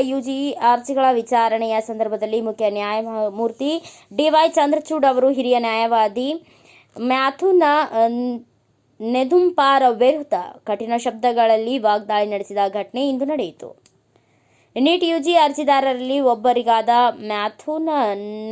UG ಅರ್ಜಿಗಳ ವಿಚಾರಣೆಯ ಸಂದರ್ಭದಲ್ಲಿ ಮುಖ್ಯ ನ್ಯಾಯಮೂರ್ತಿ ಡಿವೈ ಚಂದ್ರಚೂಡ್ ಅವರು ಹಿರಿಯ ನ್ಯಾಯವಾದಿ ಮ್ಯಾಥುನ ನೆದುಂಪಾರ ವಿರುದ್ಧ ಕಠಿಣ ಶಬ್ದಗಳಲ್ಲಿ ವಾಗ್ದಾಳಿ ನಡೆಸಿದ ಘಟನೆ ಇಂದು ನಡೆಯಿತು. ನೀಟ್ ಯುಜಿ ಅರ್ಜಿದಾರರಲ್ಲಿ ಒಬ್ಬರಿಗಾದ ಮ್ಯಾಥೂನ್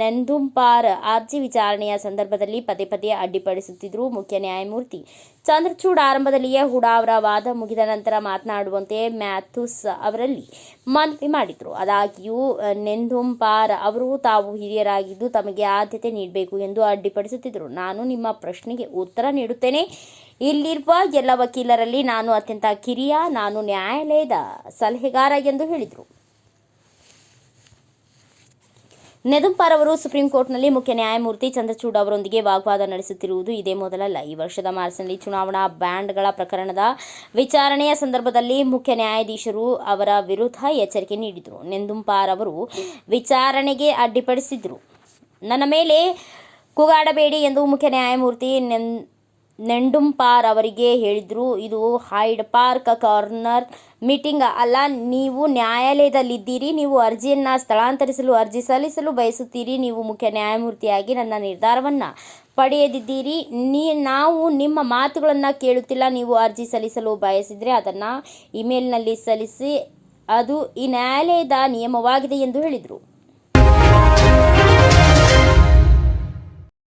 ನೆಂದುಂಪಾರ್ ಅರ್ಜಿ ವಿಚಾರಣೆಯ ಸಂದರ್ಭದಲ್ಲಿ ಪದೇ ಪದೇ ಅಡ್ಡಿಪಡಿಸುತ್ತಿದ್ದರು ಮುಖ್ಯ ನ್ಯಾಯಮೂರ್ತಿ. ಚಂದ್ರಚೂಡ್ ಆರಂಭದಲ್ಲಿಯೇ ಹುಡಾ ಅವರ ವಾದ ಮುಗಿದ ನಂತರ ಮಾತನಾಡುವಂತೆ ಮ್ಯಾಥ್ಯೂಸ್ ಅವರಲ್ಲಿ ಮನವಿ ಮಾಡಿದರು. ಅದಾಗಿಯೂ ನೆಂದುಂಪಾರ್ ಅವರು ತಾವು ಹಿರಿಯರಾಗಿದ್ದು ತಮಗೆ ಆದ್ಯತೆ ನೀಡಬೇಕು ಎಂದು ಅಡ್ಡಿಪಡಿಸುತ್ತಿದ್ದರು. ನಾನು ನಿಮ್ಮ ಪ್ರಶ್ನೆಗೆ ಉತ್ತರ ನೀಡುತ್ತೇನೆ. ಇಲ್ಲಿರುವ ಎಲ್ಲ ವಕೀಲರಲ್ಲಿ ನಾನು ಅತ್ಯಂತ ಕಿರಿಯ, ನಾನು ನ್ಯಾಯಾಲಯದ ಸಲಹೆಗಾರ ಎಂದು ಹೇಳಿದರು. ನೆದುಂಪಾರ್ ಅವರು ಸುಪ್ರೀಂ ಕೋರ್ಟ್ನಲ್ಲಿ ಮುಖ್ಯ ನ್ಯಾಯಮೂರ್ತಿ ಚಂದ್ರಚೂಡ್ ಅವರೊಂದಿಗೆ ವಾಗ್ವಾದ ನಡೆಸುತ್ತಿರುವುದು ಇದೇ ಮೊದಲಲ್ಲ ಈ ವರ್ಷದ ಮಾರ್ಚ್ನಲ್ಲಿ ಚುನಾವಣಾ ಬ್ಯಾಂಡ್ಗಳ ಪ್ರಕರಣದ ವಿಚಾರಣೆಯ ಸಂದರ್ಭದಲ್ಲಿ ಮುಖ್ಯ ನ್ಯಾಯಾಧೀಶರು ಅವರ ವಿರುದ್ಧ ಎಚ್ಚರಿಕೆ ನೀಡಿದರು. ನೆಂದುಂಪಾರ್ ಅವರು ವಿಚಾರಣೆಗೆ ಅಡ್ಡಿಪಡಿಸಿದರು. ನನ್ನ ಮೇಲೆ ಕೂಗಾಡಬೇಡಿ ಎಂದು ಮುಖ್ಯ ನ್ಯಾಯಮೂರ್ತಿ ನೆನ್ ನೆಂಡುಂಪಾರ್ ಅವರಿಗೆ ಹೇಳಿದ್ರು, ಇದು ಹೈಡ್ ಪಾರ್ಕ್ ಕಾರ್ನರ್ ಮೀಟಿಂಗ್. ಅಲ್ಲ, ನೀವು ನ್ಯಾಯಾಲಯದಲ್ಲಿದ್ದೀರಿ, ನೀವು ಅರ್ಜಿಯನ್ನು ಸ್ಥಳಾಂತರಿಸಲು, ಅರ್ಜಿ ಸಲ್ಲಿಸಲು ಬಯಸುತ್ತೀರಿ. ನೀವು ಮುಖ್ಯ ನ್ಯಾಯಮೂರ್ತಿಯಾಗಿ ನನ್ನ ನಿರ್ಧಾರವನ್ನು ಪಡೆಯದಿದ್ದೀರಿ. ನೀ, ನಾವು ನಿಮ್ಮ ಮಾತುಗಳನ್ನು ಕೇಳುತ್ತಿಲ್ಲ. ನೀವು ಅರ್ಜಿ ಸಲ್ಲಿಸಲು ಬಯಸಿದರೆ ಅದನ್ನು ಇಮೇಲ್ನಲ್ಲಿ ಸಲ್ಲಿಸಿ, ಅದು ಈ ನ್ಯಾಯಾಲಯದ ನಿಯಮವಾಗಿದೆ ಎಂದು ಹೇಳಿದರು.